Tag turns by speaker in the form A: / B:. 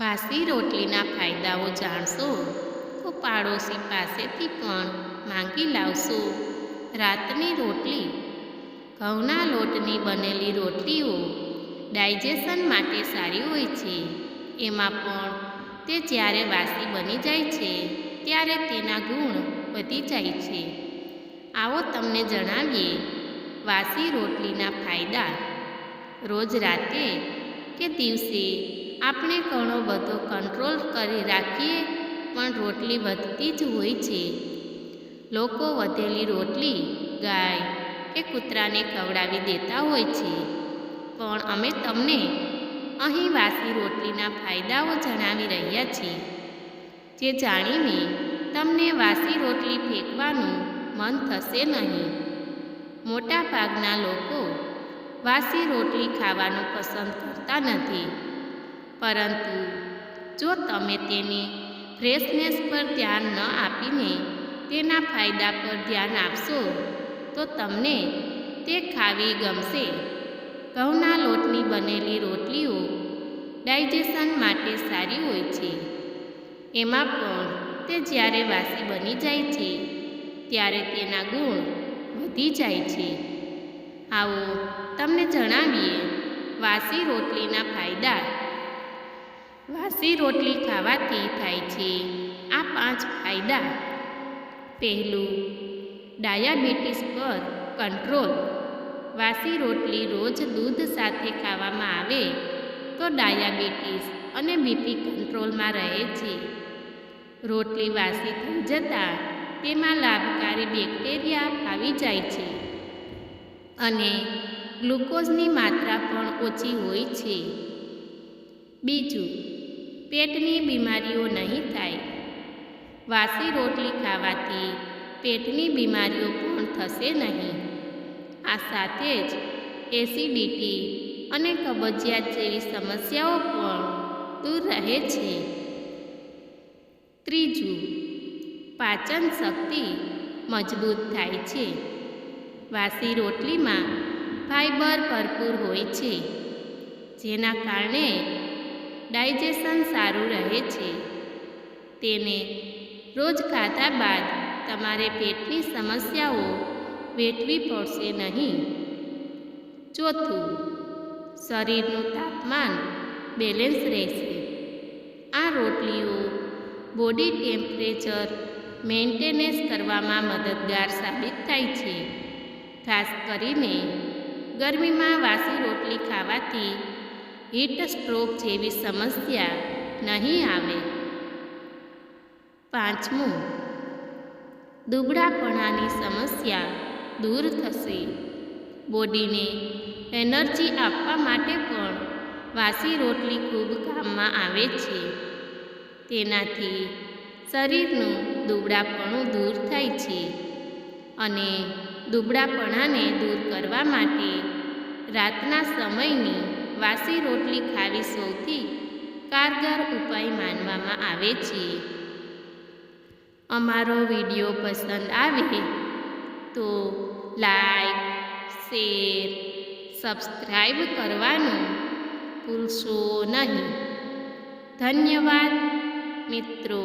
A: વાસી રોટલીના ફાયદાઓ જાણશો? તો પાડોશી પાસેથી પણ માંગી લાવશો. રાતની રોટલી. ઘઉંના લોટની બનેલી રોટલીઓ ડાયજેશન માટે સારી હોય છે. એમાં પણ તે જ્યારે વાસી બની જાય છે, ત્યારે તેના ગુણ વધી જાય છે. આવો તમને જણાવીએ વાસી રોટલીના ફાયદા. રોજ રાતે કે દિવસે આપણે ઘણો બધો કંટ્રોલ કરી રાખીએ, પણ રોટલી વધતી જ હોય છે. લોકો વધેલી રોટલી, ગાય કે કૂતરાને ખવડાવી દેતા હોય છે. પણ અમે તમને અહીં વાસી રોટલીના ફાયદાઓ જણાવી રહ્યા છીએ. જે જાણીને તમને વાસી રોટલી ફેંકવાનું મન થશે નહીં. મોટાભાગના લોકો વાસી રોટલી ખાવાનું પસંદ કરતા નથી. પરંતુ જો તમે તેની ફ્રેશનેસ પર ધ્યાન ન આપીને તેના ફાયદા પર ધ્યાન આપશો, તો તમને તે ખાવી ગમશે. ઘઉંના લોટની બનેલી રોટલીઓ ડાયજેશન માટે સારી હોય છે. એમાં પણ તે જ્યારે વાસી બની જાય છે, ત્યારે તેના ગુણ વધી જાય છે. આવો તમને જણાવીએ વાસી રોટલીના ફાયદા વાસી રોટલી ખાવાથી થાય છે. આ પાંચ ફાયદા. પહેલું, ડાયાબિટીસ પર કંટ્રોલ. વાસી રોટલી રોજ દૂધ સાથે ખાવામાં આવે તો ડાયાબિટીસ અને બીપી કંટ્રોલમાં રહે છે. રોટલી વાસી થઈ જતાં તેમાં લાભકારી બેક્ટેરિયા આવી જાય છે અને ગ્લુકોઝની માત્રા પણ ઓછી હોય છે. બીજું પેટની બીમારીઓ નહીં થાય. વાસી રોટલી ખાવાથી પેટની બીમારીઓ પણ થશે નહીં. આ સાથે જ એસિડિટી અને કબજિયાત જેવી સમસ્યાઓ પણ દૂર રહે છે. ત્રીજું, પાચન શક્તિ મજબૂત થાય છે. વાસી રોટલીમાં ફાઈબર ભરપૂર હોય છે, જેના કારણે ડાયજેશન સારું રહે છે. તેને રોજ ખાધા બાદ તમારે પેટની સમસ્યાઓ વેઠવી પડશે નહીં. ચોથું, શરીરનું તાપમાન બેલેન્સ રહેશે. આ રોટલીઓ બોડી ટેમ્પરેચર મેન્ટેનન્સ કરવામાં મદદગાર સાબિત થાય છે. ખાસ કરીને ગરમીમાં વાસી રોટલી ખાવાથી હીટ સ્ટ્રોક જેવી સમસ્યા નહીં આવે. પાંચમું, દુબળાપણાની સમસ્યા દૂર થશે. બોડીને એનર્જી આપવા માટે પણ વાસી રોટલી ખૂબ કામમાં આવે છે. તેનાથી શરીરનું દુબળાપણું દૂર થાય છે અને દુબળાપણાને દૂર કરવા માટે રાતના સમયની વાસી રોટલી ખાવી સૌથી કારગર ઉપાય માનવામાં આવે છે. અમારો વીડિયો પસંદ આવે તો લાઈક, શેર સબસ્ક્રાઈબ કરવાનું ભૂલશો નહીં. ધન્યવાદ મિત્રો.